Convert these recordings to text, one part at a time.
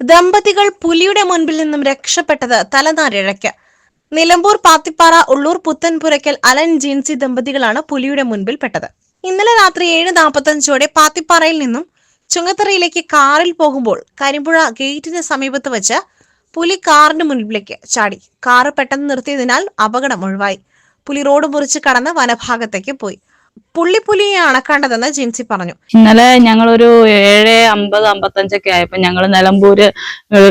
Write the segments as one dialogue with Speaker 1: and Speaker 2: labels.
Speaker 1: ദമ്പതികൾ പുലിയുടെ മുൻപിൽ നിന്നും രക്ഷപ്പെട്ടത് തലനാരിഴയ്ക്ക്. നിലമ്പൂർ പാത്തിപ്പാറ ഉള്ളൂർ പുത്തൻപുരയ്ക്കൽ അലൻ ജീൻസി ദമ്പതികളാണ് പുലിയുടെ മുൻപിൽ പെട്ടത്. ഇന്നലെ രാത്രി ഏഴ് നാൽപ്പത്തഞ്ചോടെ പാത്തിപ്പാറയിൽ നിന്നും ചുങ്കത്തറയിലേക്ക് കാറിൽ പോകുമ്പോൾ കരിമ്പുഴ ഗേറ്റിന് സമീപത്ത് വെച്ച് പുലി കാറിന് മുൻപിലേക്ക് ചാടി. കാറ് പെട്ടെന്ന് നിർത്തിയതിനാൽ അപകടം ഒഴിവായി. പുലി റോഡ് മുറിച്ച് കടന്ന് വനഭാഗത്തേക്ക് പോയി. പുള്ളിപ്പുലിയെയാണ് അണക്കേണ്ടതെന്ന് ജിൻസി പറഞ്ഞു.
Speaker 2: ഇന്നലെ ഞങ്ങൾ ഒരു ഏഴ് അമ്പത് അമ്പത്തഞ്ചൊക്കെ ആയപ്പോ ഞങ്ങൾ നിലമ്പൂര്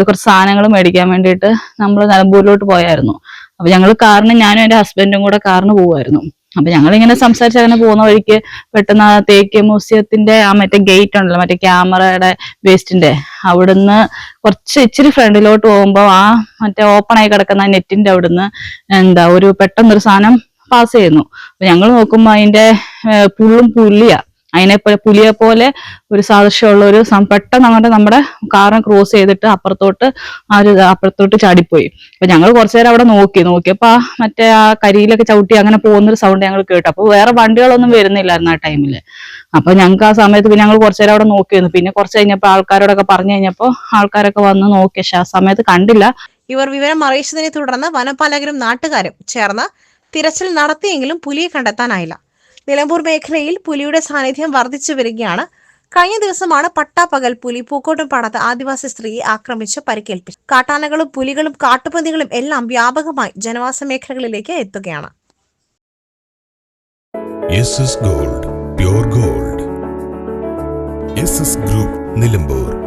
Speaker 2: കുറച്ച് സാധനങ്ങൾ മേടിക്കാൻ വേണ്ടിയിട്ട് നമ്മൾ നിലമ്പൂരിലോട്ട് പോയായിരുന്നു. അപ്പൊ ഞങ്ങൾ കാറിന് ഞാനും എന്റെ ഹസ്ബൻഡും കൂടെ കാറിന് പോവായിരുന്നു. അപ്പൊ ഞങ്ങൾ ഇങ്ങനെ സംസാരിച്ച് അങ്ങനെ പോകുന്ന വഴിക്ക് പെട്ടെന്ന് ആ തേക്ക് മ്യൂസിയത്തിന്റെ ആ മറ്റേ ഗേറ്റ് ഉണ്ടല്ലോ മറ്റേ ക്യാമറയുടെ വേസ്റ്റിന്റെ അവിടുന്ന് കുറച്ച് ഇച്ചിരി ഫ്രണ്ടിലോട്ട് പോകുമ്പോ ആ മറ്റേ ഓപ്പൺ ആയി കിടക്കുന്ന നെറ്റിന്റെ അവിടുന്ന് എന്താ ഒരു പെട്ടെന്നൊരു സാധനം പാസ് ചെയ്യുന്നു. അപ്പൊ ഞങ്ങൾ നോക്കുമ്പോ അതിന്റെ പുള്ളും പുലിയ അതിനെ പോലെ പുലിയെ പോലെ ഒരു സാദൃശ്യമുള്ള ഒരു പെട്ടെന്ന് അങ്ങോട്ട് നമ്മുടെ കാറിനെ ക്രോസ് ചെയ്തിട്ട് അപ്പുറത്തോട്ട് ആ ഒരു അപ്പുറത്തോട്ട് ചാടിപ്പോയി. അപ്പൊ ഞങ്ങൾ കുറച്ചു നേരം അവിടെ നോക്കി. നോക്കിയപ്പോ ആ മറ്റേ ആ കരിയിലൊക്കെ ചവിട്ടി അങ്ങനെ പോകുന്നൊരു സൗണ്ട് ഞങ്ങൾ കേട്ടു. അപ്പൊ വേറെ വണ്ടികളൊന്നും വരുന്നില്ലായിരുന്നു ആ ടൈമിൽ അപ്പൊ ഞങ്ങൾക്ക് ആ സമയത്ത് പിന്നെ ഞങ്ങൾ കുറച്ചു നേരം അവിടെ നോക്കിയിരുന്നു പിന്നെ കുറച്ച് കഴിഞ്ഞപ്പോ ആൾക്കാരോടൊക്കെ പറഞ്ഞു കഴിഞ്ഞപ്പോ ആൾക്കാരൊക്കെ വന്ന് നോക്കി. പക്ഷെ ആ സമയത്ത് കണ്ടില്ല.
Speaker 1: ഇവർ വിവരം അറിയിച്ചതിനെ തുടർന്ന് വനപാലകരും നാട്ടുകാരും ചേർന്ന് തിരച്ചിൽ നടത്തിയെങ്കിലും പുലിയെ കണ്ടെത്താനായില്ല. നിലമ്പൂർ മേഖലയിൽ പുലിയുടെ സാന്നിധ്യം വർദ്ധിച്ചു വരികയാണ്. കഴിഞ്ഞ ദിവസമാണ് പട്ടാപ്പകൽ പുലി പൂക്കോട്ടും പാടത്ത് ആദിവാസി സ്ത്രീയെ ആക്രമിച്ച് പരിക്കേൽപ്പിച്ചു കാട്ടാനകളും പുലികളും കാട്ടുപന്നികളും എല്ലാം വ്യാപകമായി ജനവാസ മേഖലകളിലേക്ക് എത്തുകയാണ്.
Speaker 3: നിലമ്പൂർ.